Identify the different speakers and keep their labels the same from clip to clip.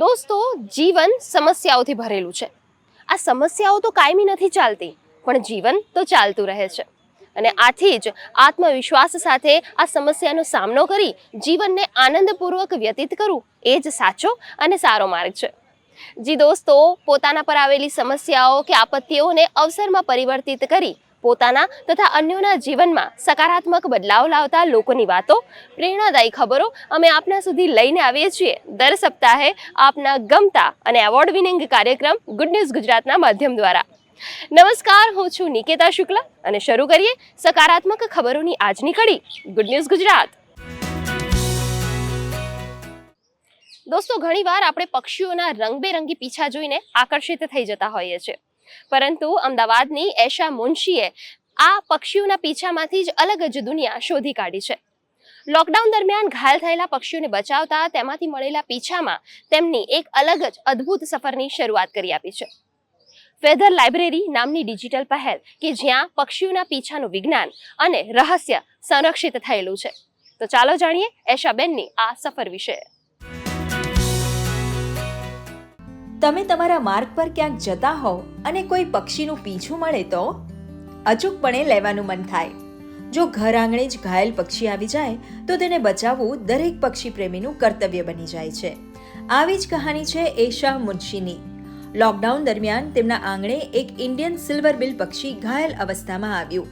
Speaker 1: દોસ્તો, જીવન સમસ્યાઓથી ભરેલું છે. આ સમસ્યાઓ તો કાયમી નથી ચાલતી, પણ જીવન તો ચાલતું રહે છે. અને આથી જ આત્મવિશ્વાસ સાથે આ સમસ્યાનો સામનો કરી જીવનને આનંદપૂર્વક વ્યતીત કરવું એ જ સાચો અને સારો માર્ગ છે. જી દોસ્તો, પોતાના પર આવેલી સમસ્યાઓ કે આપત્તિઓને અવસરમાં પરિવર્તિત કરી પોતાના તથા અન્યોના જીવનમાં સકારાત્મક બદલાવ લાવતા લોકોની વાતો, પ્રેરણાદાયી ખબરો અમે આપના સુધી લઈને આવીએ છીએ. દર સપ્તાહે આપના ગમતા અને એવોર્ડ વિનિંગ કાર્યક્રમ ગુડ ન્યૂઝ ગુજરાતના માધ્યમ દ્વારા. નમસ્કાર, હું છું નિકેતા શુક્લ અને શરૂ કરીએ સકારાત્મક ખબરોની આજની કડી ગુડ ન્યૂઝ ગુજરાત. દોસ્તો, ઘણીવાર આપણે પક્ષીઓના રંગબેરંગી પીછા જોઈને આકર્ષિત થઈ જતા હોઈએ છીએ. પરંતુ અમદાવાદની એશા મુનશીએ આ પક્ષીઓના પીછામાંથી જ અલગ જ દુનિયા શોધી કાઢી છે. લોકડાઉન દરમિયાન ઘાયલ થયેલા પક્ષીઓને બચાવતા તેમાંથી મળેલા પીછામાં તેમની એક અલગ જ અદ્ભુત સફરની શરૂઆત કરી આપી છે. ફેધર લાઇબ્રેરી નામની ડિજિટલ પહેલ કે જ્યાં પક્ષીઓના પીછાનું વિજ્ઞાન અને રહસ્ય સંરક્ષિત થયેલું છે. તો ચાલો જાણીએ એશાબેનની આ સફર વિશે.
Speaker 2: તમે તમારા માર્ગ પર ક્યાંક જતા હોવ અને કોઈ પક્ષીનું પીછું મળે તો? અચૂકપણે લેવાનું મન થાય. જો ઘર આંગણે જ ઘાયલ પક્ષી આવી જાય, તો તેને બચાવવું દરેક પક્ષી પ્રેમીનું કર્તવ્ય બની જાય છે. આવી જ કહાની છે એશા મુનશીની. લોકડાઉન દરમિયાન તેમના આંગણે એક ઇન્ડિયન સિલ્વર બિલ પક્ષી ઘાયલ અવસ્થામાં આવ્યું.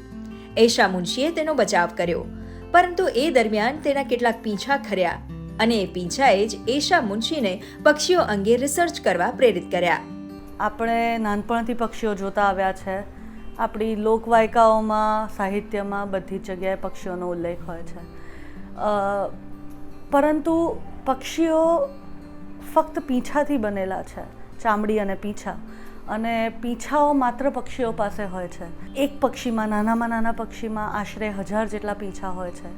Speaker 2: એશા મુનશીએ તેનો બચાવ કર્યો. પરંતુ એ દરમિયાન તેના કેટલાક પીંછા ખર્યા. અને એ પીંછાએ જ એશા મુનશીને પક્ષીઓ અંગે રિસર્ચ કરવા પ્રેરિત કર્યા.
Speaker 3: આપણે નાનપણથી પક્ષીઓ જોતા આવ્યા છે. આપણી લોકવાયકાઓમાં, સાહિત્યમાં બધી જગ્યાએ પક્ષીઓનો ઉલ્લેખ હોય છે. પરંતુ પક્ષીઓ ફક્ત પીંછાથી બનેલા છે, ચામડી અને પીંછા. અને પીંછાઓ માત્ર પક્ષીઓ પાસે હોય છે. એક પક્ષીમાં, નાનામાં નાના પક્ષીમાં આશરે હજાર જેટલા પીંછા હોય છે.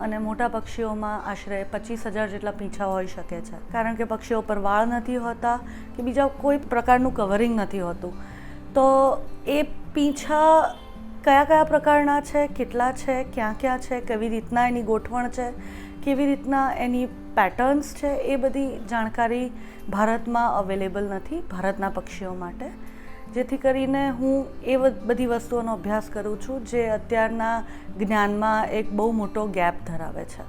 Speaker 3: અને મોટા પક્ષીઓમાં આશરે પચીસ હજાર જેટલા પીંછા હોઈ શકે છે. કારણ કે પક્ષીઓ પર વાળ નથી હોતા કે બીજા કોઈ પ્રકારનું કવરિંગ નથી હોતું. તો એ પીંછા કયા કયા પ્રકારના છે, કેટલા છે, ક્યાં ક્યાં છે, કેવી રીતના એની ગોઠવણ છે, કેવી રીતના એની પેટર્ન્સ છે, એ બધી જાણકારી ભારતમાં અવેલેબલ નથી, ભારતના પક્ષીઓ માટે. જેથી કરીને હું એ બધી વસ્તુઓનો અભ્યાસ કરું છું જે અત્યારના જ્ઞાનમાં એક બહુ મોટો ગેપ ધરાવે છે.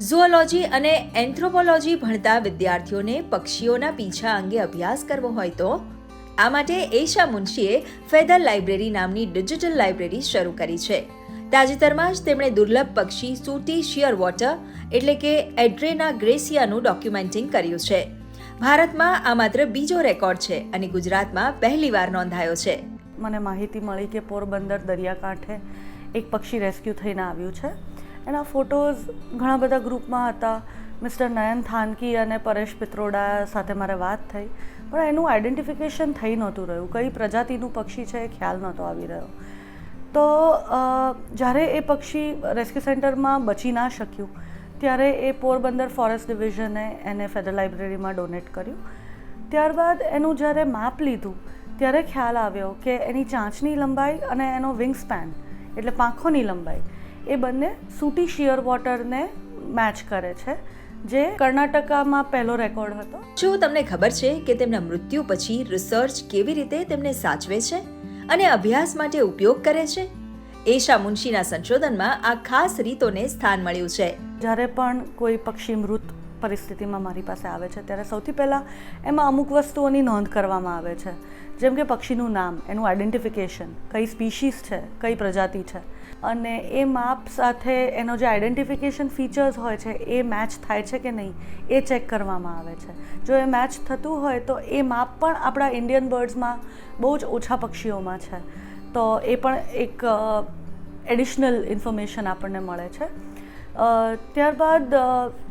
Speaker 2: ઝુઓલોજી અને એન્થ્રોપોલોજી ભણતા વિદ્યાર્થીઓને પક્ષીઓના પીછા અંગે અભ્યાસ કરવો હોય તો આ માટે એશા મુનશીએ ફેધર લાઇબ્રેરી નામની ડિજિટલ લાઇબ્રેરી શરૂ કરી છે. તાજેતરમાં જ તેમણે દુર્લભ પક્ષી સૂટી શિયર વોટર એટલે કે એડ્રેના ગ્રેસિયાનું ડોક્યુમેન્ટિંગ કર્યું છે. ભારતમાં આ માત્ર બીજો રેકોર્ડ છે અને ગુજરાતમાં પહેલીવાર નોંધાયો છે.
Speaker 3: મને માહિતી મળી કે પોરબંદર દરિયાકાંઠે એક પક્ષી રેસ્ક્યુ થઈને આવ્યું છે. એના ફોટોઝ ઘણા બધા ગ્રુપમાં હતા. મિસ્ટર નયન થાનકી અને પરેશ પિત્રોડા સાથે મારે વાત થઈ. પણ એનું આઈડેન્ટિફિકેશન થઈ નહોતું રહ્યું. કઈ પ્રજાતિનું પક્ષી છે એ ખ્યાલ નહોતો આવી રહ્યો. તો જ્યારે એ પક્ષી રેસ્ક્યુ સેન્ટરમાં બચી ના શક્યું ત્યારે એ પોરબંદર ફોરેસ્ટ ડિવિઝને એને ફેડરલ લાઇબ્રેરીમાં ડોનેટ કર્યું. ત્યારબાદ એનું જ્યારે માપ લીધું, ત્યારે ખ્યાલ આવ્યો કે એની ચાંચની લંબાઈ અને એનો વિંગ સ્પેન એટલે પાંખોની લંબાઈ, એ બંને સૂટી શિયર વોટરને મેચ કરે છે, જે કર્ણાટકામાં પહેલો રેકોર્ડ હતો.
Speaker 2: શું તમને ખબર છે કે તેમના મૃત્યુ પછી રિસર્ચ કેવી રીતે તેમને સાચવે છે અને અભ્યાસ માટે ઉપયોગ કરે છે? એશા મુનશીના સંશોધનમાં આ ખાસ રીતોને સ્થાન મળ્યું છે.
Speaker 3: જ્યારે પણ કોઈ પક્ષી મૃત પરિસ્થિતિમાં મારી પાસે આવે છે, ત્યારે સૌથી પહેલાં એમાં અમુક વસ્તુઓની નોંધ કરવામાં આવે છે. જેમ કે પક્ષીનું નામ, એનું આઈડેન્ટિફિકેશન કઈ સ્પીશીસ છે, કઈ પ્રજાતિ છે. અને એ માપ સાથે એનો જે આઈડેન્ટિફિકેશન ફીચર્સ હોય છે, એ મેચ થાય છે કે નહીં, એ ચેક કરવામાં આવે છે. જો એ મેચ થતું હોય, તો એ માપ પણ આપણા ઇન્ડિયન બર્ડ્સમાં બહુ જ ઓછા પક્ષીઓમાં છે. તો એ પણ એક એડિશનલ ઇન્ફોર્મેશન આપણને મળે છે. ત્યારબાદ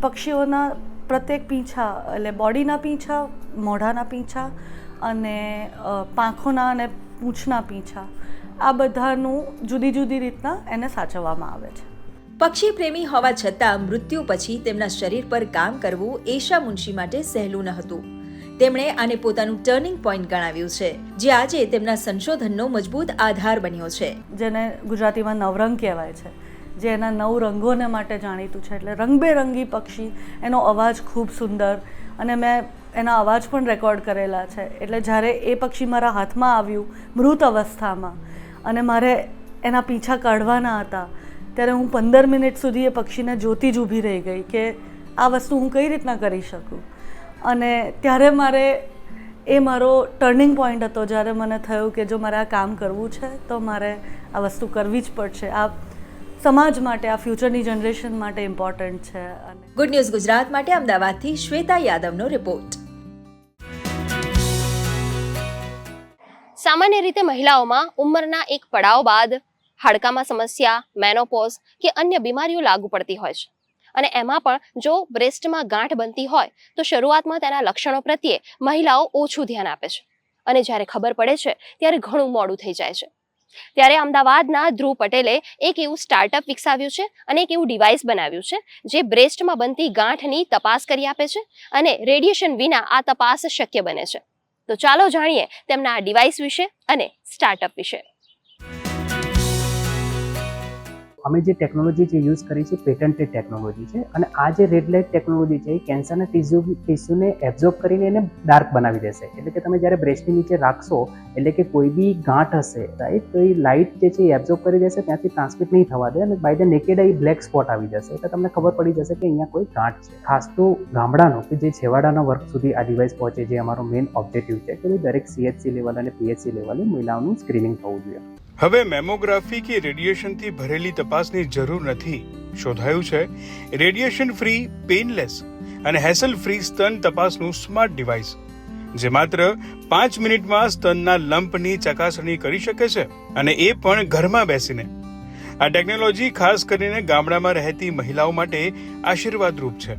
Speaker 3: પક્ષીઓના પ્રત્યેક પીંછા એટલે બોડીના પીંછા મોઢાના પીંછા અને પાંખોના અને પૂંછના પીંછા આ બધાનું જુદી જુદી રીતના એને સાચવવામાં આવે છે.
Speaker 2: પક્ષી પ્રેમી હોવા છતાં મૃત્યુ પછી તેમના શરીર પર કામ કરવું એશા મુનશી માટે સહેલું ન હતું. તેમણે આને પોતાનું ટર્નિંગ પોઈન્ટ ગણાવ્યું છે જે આજે તેમના સંશોધનનો મજબૂત આધાર બન્યો છે.
Speaker 3: જેને ગુજરાતીમાં નવરંગ કહેવાય છે. જે એના નવ રંગોને માટે જાણીતું છે. એટલે રંગબેરંગી પક્ષી, એનો અવાજ ખૂબ સુંદર અને મેં એના અવાજ પણ રેકોર્ડ કરેલા છે. એટલે જ્યારે એ પક્ષી મારા હાથમાં આવ્યું મૃત અવસ્થામાં અને મારે એના પીછા કાઢવાના હતા, ત્યારે હું પંદર મિનિટ સુધી એ પક્ષીને જોતી જ ઊભી રહી ગઈ કે આ વસ્તુ હું કઈ રીતના કરી શકું? અને ત્યારે મારે એ મારો ટર્નિંગ પોઈન્ટ હતો, જ્યારે મને થયું કે જો મારે આ કામ કરવું છે, તો મારે આ વસ્તુ કરવી જ પડશે. આ સમાજ માટે આ ફ્યુચરની જનરેશન માટે ઇમ્પોર્ટન્ટ છે અને
Speaker 2: ગુડ ન્યૂઝ ગુજરાત માટે અમદાવાદથી શ્વેતા યાદવનો રિપોર્ટ
Speaker 1: સામાન્ય રીતે મહિલાઓમાં ઉંમરના એક પડાવ બાદ હાડકામાં સમસ્યા મેનોપોઝ કે અન્ય બીમારીઓ લાગુ પડતી હોય છે. અને એમાં પણ જો બ્રેસ્ટમાં ગાંઠ બનતી હોય તો શરૂઆતમાં તેના લક્ષણો પ્રત્યે મહિલાઓ ઓછું ધ્યાન આપે છે. અને જ્યારે ખબર પડે છે ત્યારે ઘણું મોડું થઈ જાય છે. ત્યારે અમદાવાદના ધ્રુવ પટેલે એક એવું સ્ટાર્ટઅપ વિકસાવ્યું છે અને એક એવું ડિવાઇસ બનાવ્યું છે, જે બ્રેસ્ટમાં બનતી ગાંઠની તપાસ કરી આપે છે અને રેડિયેશન વિના આ તપાસ શક્ય બને છે. તો ચાલો જાણીએ તેમના આ ડિવાઇસ વિશે અને સ્ટાર્ટઅપ વિશે.
Speaker 4: અમે જે ટેકનોલોજી જે યુઝ કરી છે પેટન્ટેડ ટેકનોલોજી છે અને આ જે રેડ લાઇટ ટેકનોલોજી છે, એ કેન્સરના ટિશ્યુ ટીસ્યુને એબ્ઝોર્બ કરીને એને ડાર્ક બનાવી દેશે. એટલે કે તમે જ્યારે બ્રેસ્ટની નીચે રાખશો, એટલે કે કોઈ બી ગાંઠ હશે રાઈટ તો એ લાઇટ જે છે એ એબ્ઝોર્બ કરી દેશે, ત્યાંથી ટ્રાન્સમિટ નહીં થવા દે અને બાય ધ નેકેડ એ બ્લેક સ્પોટ આવી જશે. એટલે તમને ખબર પડી જશે કે અહીંયા કોઈ ગાંઠ છે. ખાસ તો ગામડાનો કે જે છેવાડાના વર્ગ સુધી આ ડિવાઇસ પહોંચે, જે અમારો મેઇન ઓબ્જેક્ટિવ છે, કે દરેક સીએચસી લેવલ અને પીએચસી લેવલે મહિલાઓનું સ્ક્રીનિંગ થવું જોઈએ.
Speaker 5: હવે મેમોગ્રાફી કે રેડિયેશનથી ભરેલી તપાસની જરૂર નથી. શોધાયું છે, રેડિયેશન ફ્રી પેનલેસ અને હેસલ ફ્રી સ્તન તપાસનું સ્માર્ટ ડિવાઇસ, જે માત્ર પાંચ મિનિટમાં સ્તનના લંપની ચકાસણી કરી શકે છે અને એ પણ ઘરમાં બેસીને. આ ટેકનોલોજી ખાસ કરીને ગામડામાં રહેતી મહિલાઓ માટે આશીર્વાદરૂપ છે.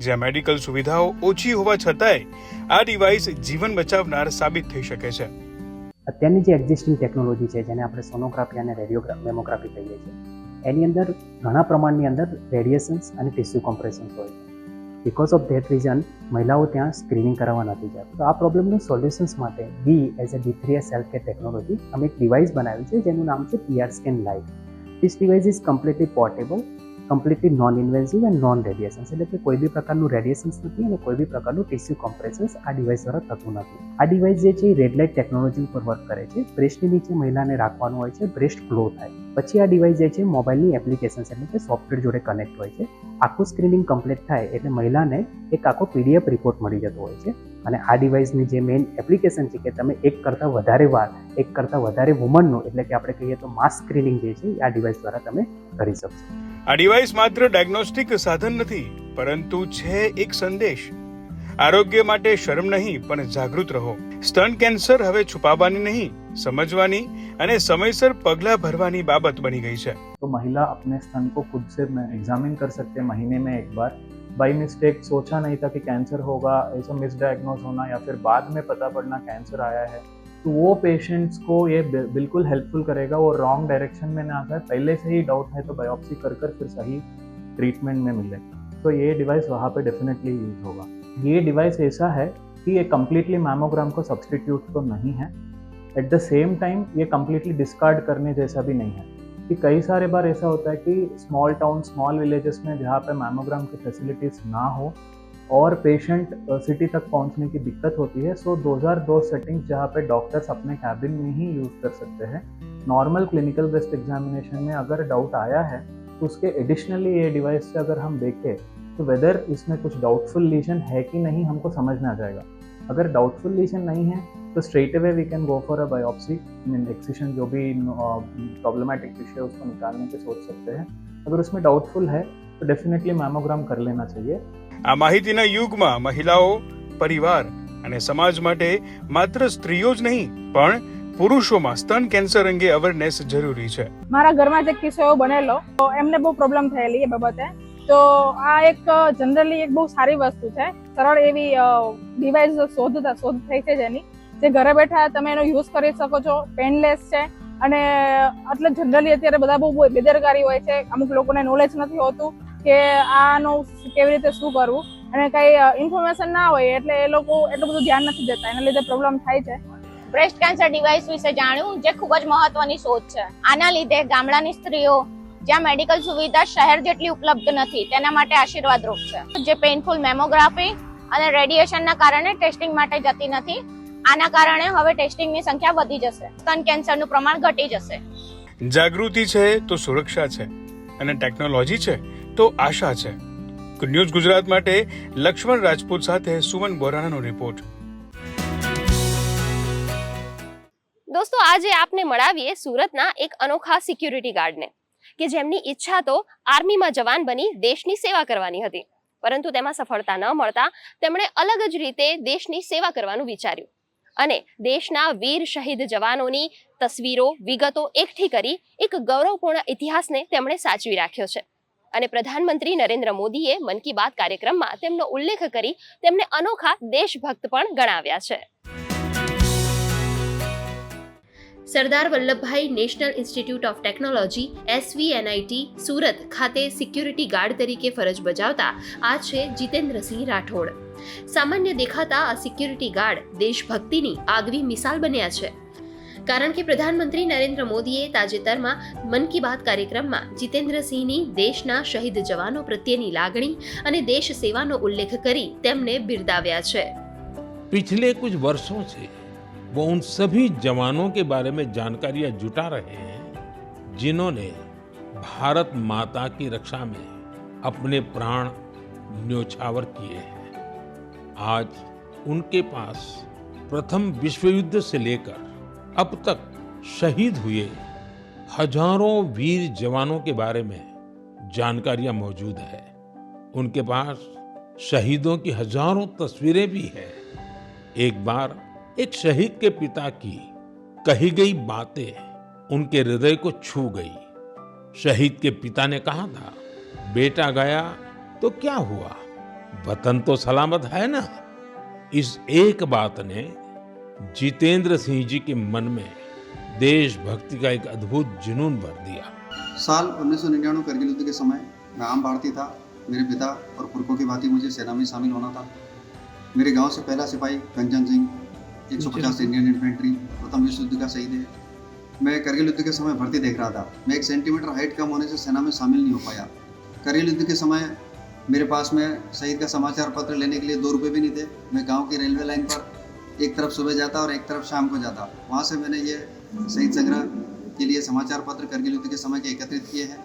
Speaker 5: જ્યાં મેડિકલ સુવિધાઓ ઓછી હોવા છતાંય આ ડિવાઇસ જીવન બચાવનાર સાબિત થઈ શકે છે.
Speaker 4: અત્યારની જે એક્ઝિસ્ટિંગ ટેકનોલોજી છે, જેને આપણે સોનોગ્રાફી અને રેડિયોગ્રાફ મેમોગ્રાફી કહીએ છીએ, એની અંદર ઘણા પ્રમાણની અંદર રેડિયેશન્સ અને ટિશ્યુ કોમ્પ્રેશન્સ હોય છે. બિકોઝ ઓફ ધેટ રીઝન મહિલાઓ ત્યાં સ્ક્રીનિંગ કરાવવા નથી જતી તો આ પ્રોબ્લેમનું સોલ્યુશન્સ માટે be as a D three S self care technology અમે એક ડિવાઇસ બનાવ્યું છે, જેનું નામ છે PR scan live this device is completely portable completely non invasive and non radiations એટલે કે કોઈ બી પ્રકારનું રેડિયેશન્સ નથી અને કોઈ બી પ્રકારનું ટિશ્યુ કોમ્પ્રેશન્સ આ ડિવાઇસ દ્વારા થતું નથી. આ ડિવાઇસ જે છે એ રેડ લાઇટ ટેકનોલોજી ઉપર વર્ક કરે છે. બ્રેસ્ટની નીચે મહિલાને રાખવાનું હોય છે, બ્રેસ્ટ ગ્લો થાય. પછી આ ડિવાઇસ જે છે મોબાઈલની એપ્લિકેશન્સ એટલે કે સોફ્ટવેર જોડે કનેક્ટ હોય છે. આખું સ્ક્રીનિંગ કમ્પ્લીટ થાય એટલે મહિલાને એક આખો પીડીએફ રિપોર્ટ મળી જતો હોય છે. અને આ ડિવાઇસની જે મેઇન એપ્લિકેશન છે કે તમે એક કરતાં વધારે વાર, એક કરતાં વધારે વુમનનું એટલે કે આપણે કહીએ તો માસ સ્ક્રીનિંગ જે છે એ આ ડિવાઇસ દ્વારા તમે કરી શકશો.
Speaker 5: આ ડિવાઇસ માત્ર ડાયગ્નોસ્ટિક સાધન નથી પરંતુ છે એક સંદેશ આરોગ્ય માટે શરમ નહીં પણ જાગૃત રહો સ્તન કેન્સર હવે છુપાવવાની નહીં समझवानी અને સમયસર પગલાં ભરવાની બાબત બની ગઈ છે
Speaker 6: तो महिला अपने स्तन को खुद से एग्जामिन कर सकते हैं महीने में एक बार बाई मिस्टेक सोचा नहीं था कि कैंसर होगा ऐसा मिसडायग्नोज होना या फिर बाद में पता पड़ना कैंसर आया है तो वो पेशेंट्स को ये बिल्कुल हेल्पफुल करेगा। वो रॉन्ग डायरेक्शन में ना आता है पहले से ही डाउट है तो बायोप्सी कर कर फिर सही ट्रीटमेंट में मिले। तो ये डिवाइस वहाँ पे डेफिनेटली यूज़ होगा। ये डिवाइस ऐसा है कि ये कम्प्लीटली मैमोग्राम को सब्सटीट्यूट तो नहीं है। एट द सेम टाइम ये कम्प्लीटली डिस्कार्ड करने जैसा भी नहीं है। कि कई सारे बार ऐसा होता है कि स्मॉल टाउन स्मॉल विलेजेस में जहाँ पे मैमोग्राम की फैसिलिटीज़ ना हो और पेशेंट सिटी तक पहुँचने की दिक्कत होती है। सो दो हज़ार दो सेटिंग्स जहाँ पे डॉक्टर्स अपने कैबिन में ही यूज़ कर सकते हैं। नॉर्मल क्लिनिकल ब्रेस्ट एग्जामिनेशन में अगर डाउट आया है तो उसके एडिशनली ये डिवाइस से अगर हम देखें तो वेदर इसमें कुछ डाउटफुल लीजन है कि नहीं, हमको समझ में आ जाएगा। अगर डाउटफुल लीजन नहीं है तो straight away we can go for a biopsy mean excision जो भी प्रॉब्लमेटिक विषय है, उसको निकालने के सोच सकते हैं। अगर उसमें डाउटफुल है तो डेफिनेटली मैमोग्राम कर लेना चाहिए।
Speaker 5: આ માહિતીના યુગમાં મહિલાઓ, પરિવાર અને સમાજ માટે માત્ર સ્ત્રીઓ જ નહીં, પણ પુરુષોમાં સ્તન કેન્સર અંગે અવેરનેસ જરૂરી છે.
Speaker 7: મારા ઘરમાં જે કિસ્સો એવો બનેલો. તો એમને બહુ પ્રોબ્લેમ થયેલી એ બાબતે. તો આ એક જનરલી એક બહુ સારી વસ્તુ છે. સરળ એવી ડિવાઇસ શોધતા શોધ થઈ છે જેની. જે ઘરે બેઠા તમે એનો યુઝ કરી શકો છો. પેનલેસ છે. અને એટલે જનરલી અત્યારે બધા બહુ બેદરકારી હોય છે. અમુક લોકોને નોલેજ નથી હોતું. કે આનું કેવી રીતે શું કરવું અને કઈ ઇન્ફોર્મેશન ના હોય એટલે એ લોકો એટલું બધું ધ્યાન નથી દેતા. એના લીધે પ્રોબ્લેમ થાય છે.
Speaker 8: બ્રેસ્ટ કેન્સર ડિવાઇસ વિશે જાણ્યું જે ખૂબ જ મહત્વની શોધ છે. આના લીધે ગામડાની સ્ત્રીઓ જ્યાં મેડિકલ સુવિધા શહેર જેટલી ઉપલબ્ધ નથી તેના માટે આશીર્વાદરૂપ છે. જે પેઇનફુલ મેમોગ્રાફી અને રેડિયેશનના કારણે ટેસ્ટિંગ માટે જતી નથી આના કારણે હવે ટેસ્ટિંગની સંખ્યા વધી જશે. સ્તન કેન્સરનું પ્રમાણ ઘટી જશે.
Speaker 5: જાગૃતિ છે તો સુરક્ષા છે અને ટેકનોલોજી છે તો આશા છે. ન્યૂઝ ગુજરાત માટે, લક્ષ્મણ રાજપૂત સાથે સુમન બોરાણાનો રિપોર્ટ
Speaker 1: દોસ્તો, આજે આપને મળાવીએ સુરતના એક અનોખા સિક્યુરિટી ગાર્ડને કે જેમની ઈચ્છા તો આર્મીમાં જવાન બની દેશની સેવા કરવાની હતી, પરંતુ તેમાં સફળતા ન મળતા તેમણે અલગ જ રીતે દેશની સેવા કરવાનું વિચાર્યું. અને દેશના વીર શહીદ જવાનોની તસવીરો, વિગતો એકઠી કરી એક ગૌરવપૂર્ણ ઇતિહાસને તેમણે સાચવી રાખ્યો છે. અને પ્રધાનમંત્રી નરેન્દ્ર મોદીએ મન કી બાત કાર્યક્રમમાં તેમનો ઉલ્લેખ કરી તેમને અનોખા દેશભક્ત પણ ગણાવ્યા છે. Sardar Vallabhbhai national institute of technology, SVNIT, Surat ખાતે સિક્યુરિટી ગાર્ડ તરીકે ફરજ બજાવતા આ છે જીતેન્દ્રસિંહ રાઠોડ. સામાન્ય દેખાતા આ સિક્યુરિટી ગાર્ડ દેશભક્તિની આગવી મિસાલ બન્યા છે. કારણ કે પ્રધાનમંત્રી નરેન્દ્ર મોદીએ તાજેતરમાં મન કી બાત કાર્યક્રમમાં જીતેન્દ્રસિંહની દેશના શહીદ જવાનો પ્રત્યેની લાગણી અને દેશ સેવાનો ઉલ્લેખ કરી તેમને બિરદાવ્યા છે
Speaker 9: पिछले कुछ वर्षों से वो उन सभी जवानों के बारे में जानकारियां जुटा रहे हैं जिन्होंने भारत माता की रक्षा में अपने प्राण न्योछावर किए हैं आज उनके पास प्रथम विश्व युद्ध से लेकर अब तक शहीद हुए हज़ारों वीर जवानों के बारे में जानकारियाँ मौजूद है। उनके पास शहीदों की हज़ारों तस्वीरें भी हैं। एक बार एक शहीद के पिता की कही गई बातें उनके हृदय को छू गई। शहीद के पिता ने कहा था, बेटा गया तो क्या हुआ? वतन तो सलामत है ना? इस एक बात ने जितेंद्र सिंह जी के मन में देशभक्ति का एक अद्भुत जुनून भर दिया।
Speaker 10: साल उन्नीस सौ निन्यानवे करगिल युद्ध के समय मैं आम भारतीय था। मेरे पिता और पुरखों की भांति मुझे सेना में शामिल होना था। मेरे गाँव से पहला सिपाही कंचन सिंह 150 इंडियन इन्फेंट्री प्रथम विश्व युद्ध का शहीद है। मैं करगिल युद्ध के समय भर्ती देख रहा था। मैं एक सेंटीमीटर हाइट कम होने से सेना में शामिल नहीं हो पाया। करगिल युद्ध के समय मेरे पास में शहीद का समाचार पत्र लेने के लिए दो रुपये भी नहीं थे। मैं गाँव की रेलवे लाइन पर एक तरफ सुबह जाता और एक तरफ शाम को जाता वहाँ से मैंने ये शहीद संग्रह के लिए समाचार पत्र करगिल युद्ध के समय के एकत्रित किए हैं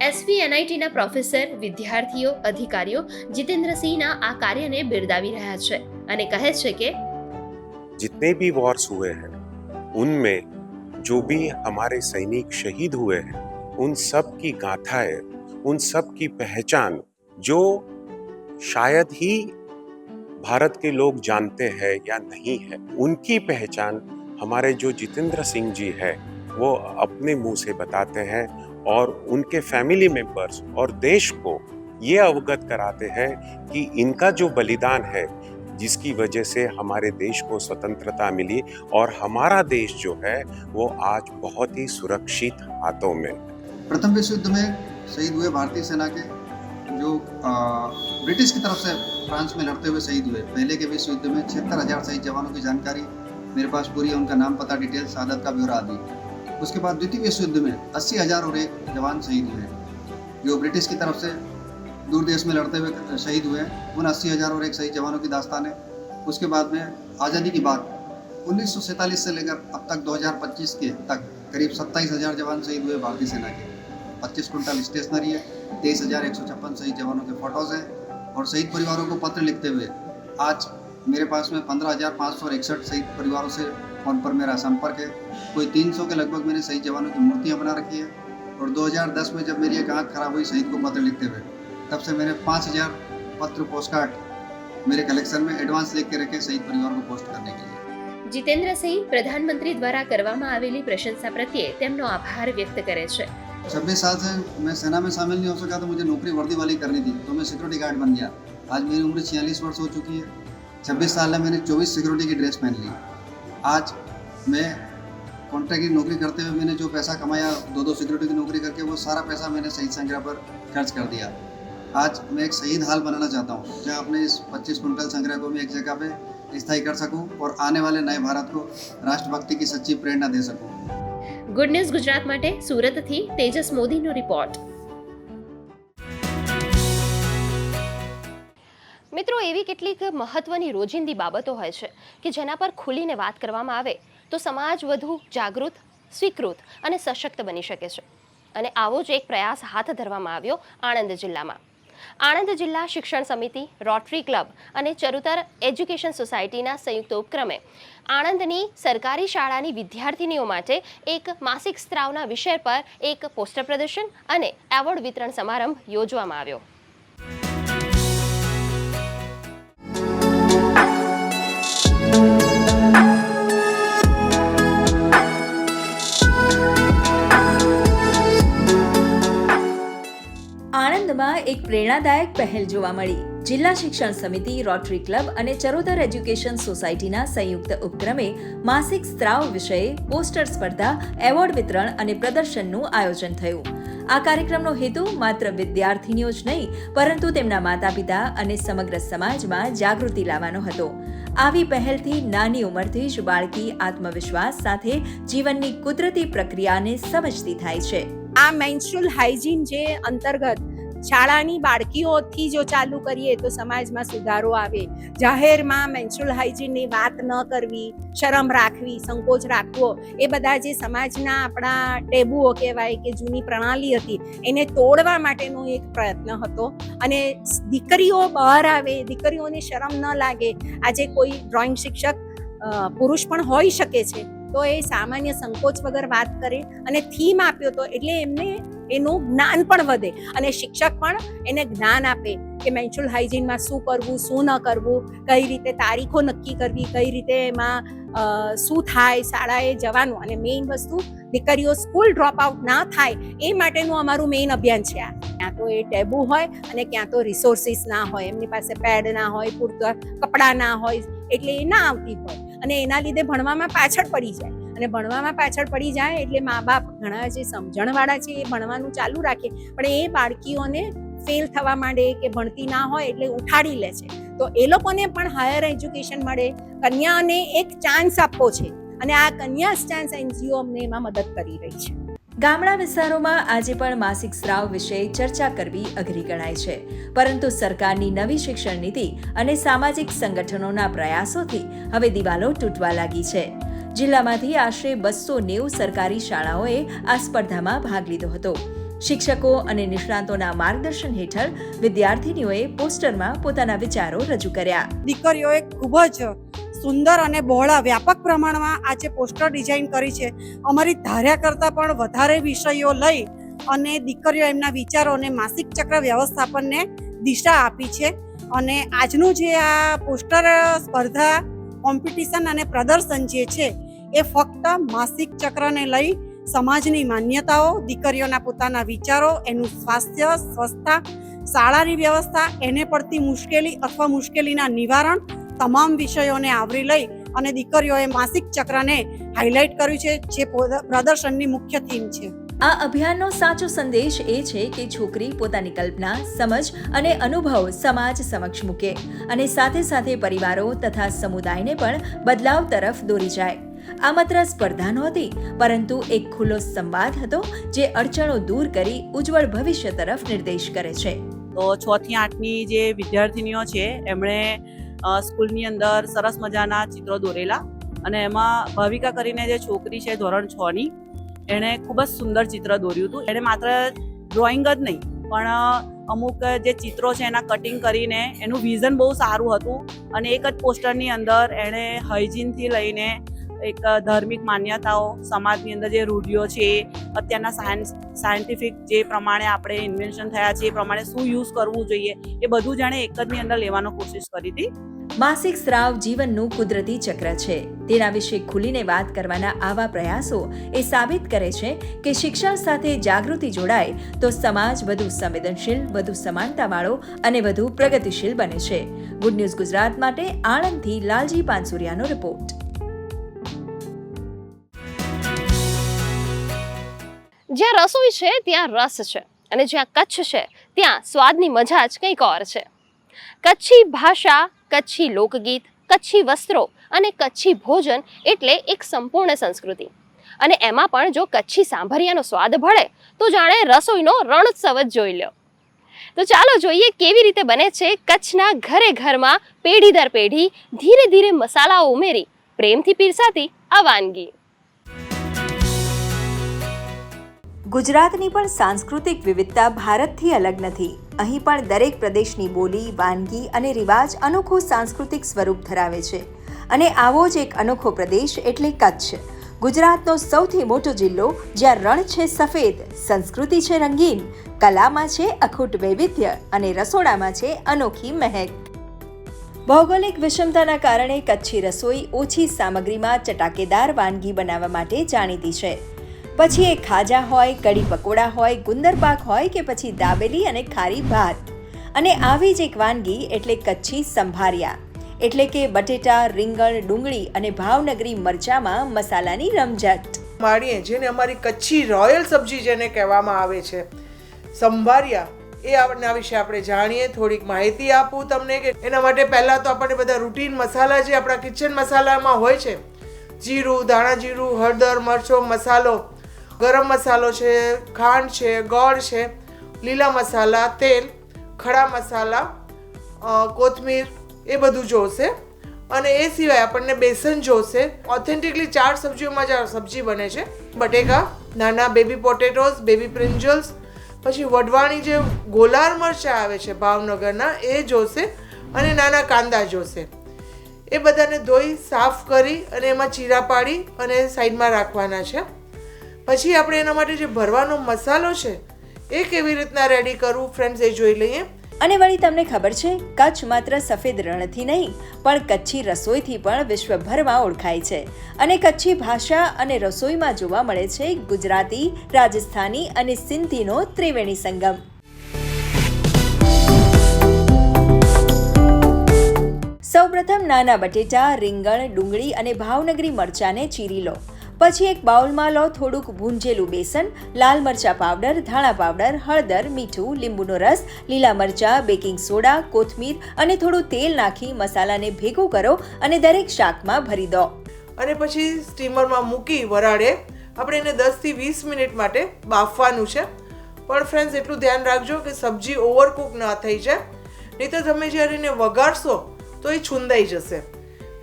Speaker 1: એસવીએનઆઈટીના પ્રોફેસર વિદ્યાર્થીઓ અધિકારીઓ જીતેન્દ્રસિંહના આ કાર્યને બિરદાવી રહ્યા છે અને કહે છે કે
Speaker 11: जितने भी वॉर्स हुए हैं उनमें जो भी हमारे सैनिक शहीद हुए हैं उन सब की गाथाएं उन सब की पहचान जो शायद ही भारत के लोग जानते हैं या नहीं है, उनकी पहचान हमारे जो जितेंद्र सिंह जी है, वो अपने मुँह से बताते हैं और उनके फैमिली मेंबर्स और देश को ये अवगत कराते हैं कि इनका जो बलिदान है, जिसकी वजह से हमारे देश को स्वतंत्रता मिली और हमारा देश जो है, वो आज बहुत ही सुरक्षित हाथों में।
Speaker 10: प्रथम विश्व युद्ध में शहीद हुए भारतीय सेना के जो ब्रिटिश की तरफ़ से फ्रांस में लड़ते हुए शहीद हुए। पहले के विश्व युद्ध में छिहत्तर हज़ार शहीद जवानों की जानकारी मेरे पास पूरी है, उनका नाम पता डिटेल शहादत का ब्यौरा आदि। उसके बाद द्वितीय विश्व युद्ध में अस्सी हज़ार और एक जवान शहीद हुए, जो ब्रिटिश की तरफ़ से दूर देश में लड़ते हुए शहीद हुए। उन अस्सी हज़ार और एक शहीद जवानों की दास्तान है। उसके बाद में आज़ादी की बात, उन्नीस सौ सैंतालीस से लेकर अब तक 2025 के तक करीब सत्ताईस हज़ार जवान शहीद हुए भारतीय सेना के। पच्चीस कुंटल स्टेशनरी है। तेईस हजार एक सौ छप्पन शहीद जवानों के फोटोज हैं और शहीद परिवारों को पत्र लिखते हुए आज मेरे पास में पंद्रह हजार पाँच सौ इकसठ शहीद परिवारों से फोन पर मेरा संपर्क है कोई तीन सौ के लगभग मैंने शहीद जवानों की मूर्तियाँ बना रखी है और 2010 में जब मेरी एक आँख खराब हुई शहीद को पत्र लिखते हुए तब से मैंने पाँच हजार पत्र पोस्ट कार्ड मेरे कलेक्शन में एडवांस लिख के रखे शहीद परिवार को पोस्ट करने के लिए
Speaker 1: જીતેન્દ્રસિંહ પ્રધાનમંત્રી દ્વારા કરવામાં આવેલી પ્રશંસા પ્રત્યે તેમનો આભાર વ્યક્ત કરે છે
Speaker 10: छब्बीस साल से मैं सेना में शामिल नहीं हो सका तो मुझे नौकरी वर्दी वाली करनी थी तो मैं सिक्योरिटी गार्ड बन गया। आज मेरी उम्र छियालीस वर्ष हो चुकी है। छब्बीस साल में मैंने चौबीस सिक्योरिटी की ड्रेस पहन ली। आज मैं कॉन्ट्रैक्ट की नौकरी करते हुए मैंने जो पैसा कमाया दो दो सिक्योरिटी की नौकरी करके, वो सारा पैसा मैंने शहीद संग्रह पर खर्च कर दिया। आज मैं एक शहीद हाल बनाना चाहता हूँ, जहाँ अपने इस पच्चीस कुंटल संग्रह को मैं एक जगह पे स्थायी कर सकूँ और आने वाले नए भारत को राष्ट्रभक्ति की सच्ची प्रेरणा दे सकूँ।
Speaker 1: ગુડ ન્યૂઝ ગુજરાત માટે સુરતથી તેજસ મોદીનો રિપોર્ટ મિત્રો, એવી કેટલીક મહત્વની રોજિંદી બાબતો હોય છે કે જેના પર ખુલીને વાત કરવામાં આવે તો સમાજ વધુ જાગૃત, સ્વીકૃત અને સશક્ત બની શકે છે. અને આવો જ એક પ્રયાસ હાથ ધરવામાં આવ્યો આણંદ જિલ્લામાં. આણંદ જિલ્લા શિક્ષણ સમિતિ રોટરી ક્લબ અને ચરુતર એજ્યુકેશન સોસાયટીના સંયુક્ત ઉપક્રમે આણંદની સરકારી શાળાની વિદ્યાર્થીનીઓ માટે એક માસિક સ્ત્રાવના વિષય પર એક પોસ્ટર પ્રદર્શન અને એવોર્ડ વિતરણ સમારંભ યોજવામાં આવ્યો.
Speaker 2: આણંદમાં એક પ્રેરણાદાયક પહેલ જોવા મળી. જિલ્લા શિક્ષણ સમિતિ રોટરી ક્લબ અને ચરોતર એજ્યુકેશન સોસાયટીના સંયુક્ત ઉપક્રમે માસિક સ્ત્રાવ વિષયે, પોસ્ટર સ્પર્ધા, એવોર્ડ વિતરણ અને પ્રદર્શનનું આયોજન થયું. આ કાર્યક્રમનો હેતુ માત્ર વિદ્યાર્થીનીઓ જ નહીં, પરંતુ તેમના માતા પિતા અને સમગ્ર સમાજમાં જાગૃતિ લાવવાનો હતો. આવી પહેલથી નાની ઉંમરથી જ બાળકી આત્મવિશ્વાસ સાથે જીવનની કુદરતી પ્રક્રિયાને સમજતી થાય છે.
Speaker 12: આ મેન્સ્ટ્રુઅલ હાઇજીન જે અંતર્ગત શાળાની બાળકીઓથી જો ચાલુ કરીએ તો સમાજમાં સુધારો આવે. જાહેરમાં મેન્સ્ટ્રુઅલ હાઇજીનની વાત ન કરવી, શરમ રાખવી, સંકોચ રાખવો, એ બધા જે સમાજના આપણા ટેબુઓ કહેવાય કે જૂની પ્રણાલી હતી, એને તોડવા માટેનો એક પ્રયત્ન હતો. અને દીકરીઓ બહાર આવે, દીકરીઓને શરમ ન લાગે. આજે કોઈ ડ્રોઈંગ શિક્ષક પુરુષ પણ હોઈ શકે છે. તો એ સામાન્ય સંકોચ વગર વાત કરે અને થીમ આપ્યો તો એટલે એમને એનું જ્ઞાન પણ વધે અને શિક્ષક પણ એને જ્ઞાન આપે કે મેન્સ્ટ્રુઅલ હાઇજીનમાં શું કરવું, શું ન કરવું, કઈ રીતે તારીખો નક્કી કરવી, કઈ રીતે એમાં શું થાય, શાળાએ જવાનું. અને મેઇન વસ્તુ, દીકરીઓ સ્કૂલ ડ્રોપ આઉટ ના થાય એ માટેનું અમારું મેઇન અભિયાન છે આ. ક્યાં તો એ ટેબુ હોય અને ક્યાં તો રિસોર્સિસ ના હોય. એમની પાસે પેડ ના હોય પૂરતા કપડાં ના હોય, એટલે એ ના આવતી હોય. અને એના લીધે ભણવામાં પાછળ પડી જાય. અને ભણવામાં પાછળ પડી જાય એટલે મા બાપ ઘણા જે સમજણવાળા છે એ ભણવાનું ચાલુ રાખે. પણ એ બાળકીઓને ફેલ થવા માંડે કે ભણતી ના હોય એટલે ઉઠાડી લે છે. તો એ લોકોને પણ હાયર એજ્યુકેશન મળે. કન્યાને એક ચાન્સ આપવો છે. અને આ કન્યા ચાન્સ એનજીઓ અમને એમાં મદદ કરી રહી છે.
Speaker 2: ગામડા વિસ્તારોમાં આજે પણ માસિક સ્ત્રાવ વિશે ચર્ચા કરવી અઘરી ગણાય છે. પરંતુ સરકારની નવી શિક્ષણ નીતિ અને સામાજિક સંગઠનોના પ્રયાસોથી હવે દિવાલો તૂટવા લાગી છે. જિલ્લામાંથી આશરે બસો નેવું સરકારી શાળાઓએ આ સ્પર્ધામાં ભાગ લીધો હતો. શિક્ષકો અને નિષ્ણાતોના માર્ગદર્શન હેઠળ વિદ્યાર્થીનીઓએ પોસ્ટરમાં પોતાના વિચારો રજૂ કર્યા.
Speaker 13: દીકરીઓએ ખૂબ જ સુંદર અને બહોળા વ્યાપક પ્રમાણમાં આજે પોસ્ટર ડિઝાઇન કરી છે. અમારી ધાર્યા કરતાં પણ વધારે વિષયો લઈ અને દીકરીઓ એમના વિચારો અને માસિક ચક્ર વ્યવસ્થાપનને દિશા આપી છે. અને આજનું જે આ પોસ્ટર સ્પર્ધા કોમ્પિટિશન અને પ્રદર્શન જે છે, એ ફક્ત માસિક ચક્રને લઈ સમાજની માન્યતાઓ, દીકરીઓના પોતાના વિચારો, એનું સ્વાસ્થ્ય સ્વસ્થતા શાળાની વ્યવસ્થા, એને પડતી મુશ્કેલી અથવા મુશ્કેલીના નિવારણ તમામ વિષયોને આવરી લઈ અને દીકરીઓએ માસિક ચક્રને હાઇલાઇટ કર્યું છે જે પ્રદર્શનની મુખ્ય થીમ છે.
Speaker 2: આ અભિયાનનો સાચો સંદેશ એ છે કે છોકરી પોતાની કલ્પના સમજ અને અનુભવ સમાજ સમક્ષ મૂકે અને સાથે સાથે પરિવારો તથા સમુદાયને પણ બદલાવ તરફ દોરી જાય. આ માત્ર સ્પર્ધા નહોતી પરંતુ એક ખુલ્લો સંવાદ હતો જે અડચણો દૂર કરી ઉજ્જવળ ભવિષ્ય તરફ નિર્દેશ કરે છે.
Speaker 14: તો છ થી આઠની જે વિદ્યાર્થીનીઓ છે એમણે સ્કૂલની અંદર સરસ મજાના ચિત્રો દોરેલા અને એમાં ભાવિકા કરીને જે છોકરી છે ધોરણ છ ની, એણે ખૂબ જ સુંદર ચિત્ર દોર્યું હતું. એણે માત્ર ડ્રોઈંગ જ નહીં, પણ અમુક જે ચિત્રો છે એના કટિંગ કરીને એનું વિઝન બહુ સારું હતું અને એક જ પોસ્ટરની અંદર એણે હાઇજીનથી લઈને એક ધાર્મિક માન્યતાઓ સમાજની અંદર જે રૂઢિઓ છે અત્યારના સાયન્સ, સાયન્ટિફિક જે પ્રમાણે આપણે ઇન્વેન્શન થયા છે, એ પ્રમાણે શું યુઝ કરવું જોઈએ, એ બધું જાણે એક જ અંદર લેવાનો કોશિશ કરી હતી.
Speaker 2: માસિક સ્ત્રાવ જીવનનું કુદરતી ચક્ર છે. તેના વિશે ખુલીને વાત કરવાના આવા પ્રયાસો એ સાબિત કરે છે કે શિક્ષણ સાથે જાગૃતિ જોડાય તો સમાજ વધુ સંવેદનશીલ, વધુ સમાનતાવાળો અને વધુ પ્રગતિશીલ બને છે. ગુડ ન્યૂઝ ગુજરાત માટે આણંદથી લાલજી પાનસુરિયાનો રિપોર્ટ
Speaker 1: જ્યાં રસોઈ છે, ત્યાં રસ છે. અને જ્યાં કચ્છ છે, ત્યાં સ્વાદની મજા જ કંઈક ઓર છે. કચ્છી ભાષા, કચ્છી લોકગીત, કચ્છી વસ્ત્રો અને કચ્છી ભોજન એટલે એક સંપૂર્ણ સંસ્કૃતિ. અને એમાં પણ જો કચ્છી સાંભરિયાનો સ્વાદ ભળે, તો જાણે રસોઈનો રણોત્સવ જ જોઈ લ્યો. તો ચાલો જોઈએ કેવી રીતે બને છે કચ્છના ઘરે ઘરમાં પેઢી દર પેઢી ધીરે ધીરે મસાલાઓ ઉમેરી, પ્રેમથી પીરસાતી આ વાનગી.
Speaker 2: ગુજરાતની પણ સાંસ્કૃતિક વિવિધતા ભારતથી અલગ નથી. અહીં પણ દરેક પ્રદેશની બોલી, વાનગી અને રિવાજ અનોખું સાંસ્કૃતિક સ્વરૂપ ધરાવે છે. અને આવો જ એક અનોખો પ્રદેશ એટલે કચ્છ. ગુજરાતનો સૌથી મોટો જિલ્લો, જ્યાં રણ છે સફેદ, સંસ્કૃતિ છે રંગીન, કલામાં છે અખૂટ વૈવિધ્ય અને રસોડામાં છે અનોખી મહેક. ભૌગોલિક વિષમતાના કારણે કચ્છી રસોઈ ઓછી સામગ્રીમાં ચટાકેદાર વાનગી બનાવવા માટે જાણીતી છે. પછી એ ખાજા હોય, કઢી પકોડા હોય, ગુંદર પાક હોય કે પછી દાબેલી અને ખારી ભાત. અને આવી જ એક વાનગી એટલે કચ્છી સંભારિયા. એટલે કે બટેટા, રીંગણ, ડુંગળી અને ભાવનગરી મરચામાં મસાલાની રમઝટ.
Speaker 15: માણીએ જેને અમારી કચ્છી રોયલ સબ્જી જેને કહેવામાં આવે છે. સંભારિયા, એ આપણને વિશે આપણે જાણીએ, થોડીક માહિતી આપું તમને કે એના માટે પહેલાં તો આપણને બધા રૂટીન મસાલા જે આપણા કિચન મસાલામાં હોય છે, જીરું, ધાણા જીરું, હળદર, મરચો, મસાલો ગરમ મસાલો છે, ખાંડ છે, ગોળ છે, લીલા મસાલા, તેલ, ખડા મસાલા કોથમીર એ બધું જોશે. અને એ સિવાય આપણને બેસન જોશે. ઓથેન્ટિકલી ચાર સબ્જીઓમાં જ સબ્જી બને છે. બટેકા, નાના બેબી પોટેટોસ બેબી પ્રિન્જલ્સ પછી વઢવાણી જે ગોલાર મરચાં આવે છે ભાવનગરના, એ જોશે અને નાના કાંદા જોશે. એ બધાને ધોઈ, સાફ કરી અને એમાં ચીરા પાડી અને સાઈડમાં રાખવાના છે. પછી આપણે એના માટે જે ભરવાનો મસાલો છે, એ કેવી રીતના રેડી કરવું ફ્રેન્ડ્સ એ જોઈ લઈએ.
Speaker 2: અને વળી તમને ખબર છે, કચ્છ માત્ર સફેદ રણથી નહીં, પણ કચ્છી રસોઈથી પણ વિશ્વભરમાં ઓળખાય છે. અને કચ્છી ભાષા અને રસોઈમાં જોવા મળે છે ગુજરાતી, રાજસ્થાની અને સિંધીનો ત્રિવેણી સંગમ. સૌપ્રથમ નાના બટેટા, રીંગણ, ડુંગળી અને ભાવનગરી મરચાંને ચીરી લો. પછી એક બાઉલમાં લો થોડુંક ભૂંજેલું બેસન, લાલ મરચા પાવડર, ધાણા પાવડર, હળદર, મીઠું, લીંબુનો રસ, લીલા મરચા, બેકિંગ સોડા, કોથમીર અને થોડું તેલ નાખી મસાલાને ભેગું કરો અને દરેક શાકમાં ભરી દો.
Speaker 15: અને પછી સ્ટીમરમાં મૂકી વરાળે આપણે એને દસથી વીસ મિનિટ માટે બાફવાનું છે. પણ ફ્રેન્ડ્સ એટલું ધ્યાન રાખજો કે સબ્જી ઓવરકુક ન થઈ જાય. નહીં તો તમે જ્યારે એને વગાડશો તો એ છુંદાઈ જશે.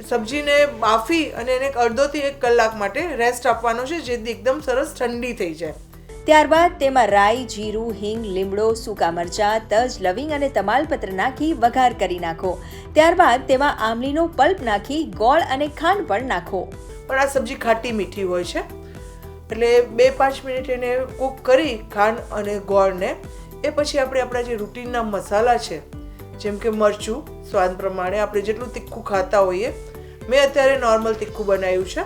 Speaker 15: સબ્જીને બાફી અને એને એક અડધોથી એક કલાક માટે રેસ્ટ આપવાનો છે જેથી એકદમ સરસ ઠંડી થઈ જાય.
Speaker 2: ત્યારબાદ તેમાં રાઈ જીરું હિંગ લીમડો સૂકા મરચાં તજ લવિંગ અને તમાલપત્ર નાખી વઘાર કરી નાખો. ત્યારબાદ તેમાં આમલીનો પલ્પ નાખી ગોળ અને ખાંડ પણ નાખો.
Speaker 15: પણ આ સબ્જી ખાટી મીઠી હોય છે. એટલે બે પાંચ મિનિટ એને કૂક કરી ખાંડ અને ગોળને એ પછી આપણે આપણા જે રૂટીનના મસાલા છે જેમ કે મરચું સ્વાદ પ્રમાણે આપણે જેટલું તીખું ખાતા હોઈએ. મેં અત્યારે નોર્મલ તીખું બનાવ્યું છે.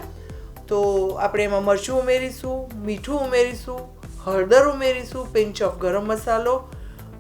Speaker 15: તો આપણે એમાં મરચું ઉમેરીશું મીઠું ઉમેરીશું હળદર ઉમેરીશું પિંચ ઓફ ગરમ મસાલો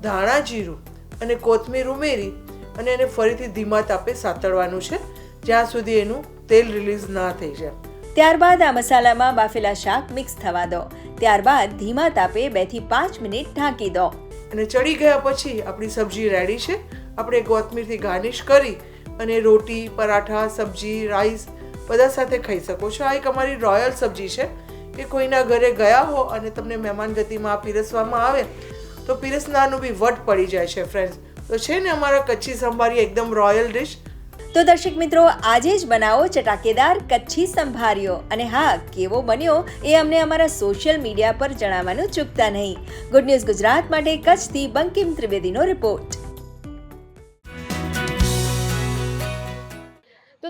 Speaker 15: ધાણા જીરું અને કોથમીર ઉમેરી અને એને ફરીથી ધીમા તાપે સાતળવાનું છે જ્યાં સુધી એનું તેલ રિલીઝ ના થઈ જાય.
Speaker 2: ત્યારબાદ આ મસાલામાં બાફેલા શાક મિક્સ થવા દો. ત્યારબાદ ધીમા તાપે બેથી પાંચ મિનિટ ઢાંકી દો.
Speaker 15: અને ચડી ગયા પછી આપણી સબ્જી રેડી છે. આપણે કોથમીરથી ગાર્નિશ કરી અને રોટી, પરાઠા, સબ્જી, રાઈસ બધા સાથે ખાઈ શકો છો. આ એક અમારી રોયલ સબ્જી છે કે કોઈના ઘરે ગયા હો અને તમને મહેમાન ગતિમાં પીરસવામાં આવે, તો પીરસનારનું બી વટ પડી જાય છે ફ્રેન્ડ્સ તો છે ને અમારા કચ્છી સંભારી એકદમ રોયલ ડિશ
Speaker 2: તો દર્શક મિત્રો, આજે જ બનાવો ચટાકેદાર કચ્છી સંભાર્યો અને હા, કેવો બન્યો એ અમને અમારા સોશિયલ મીડિયા પર જણાવવાનું ચૂકતા નહીં. ગુડ ન્યૂઝ ગુજરાત માટે કચ્છથી બંકિમ ત્રિવેદીનો રિપોર્ટ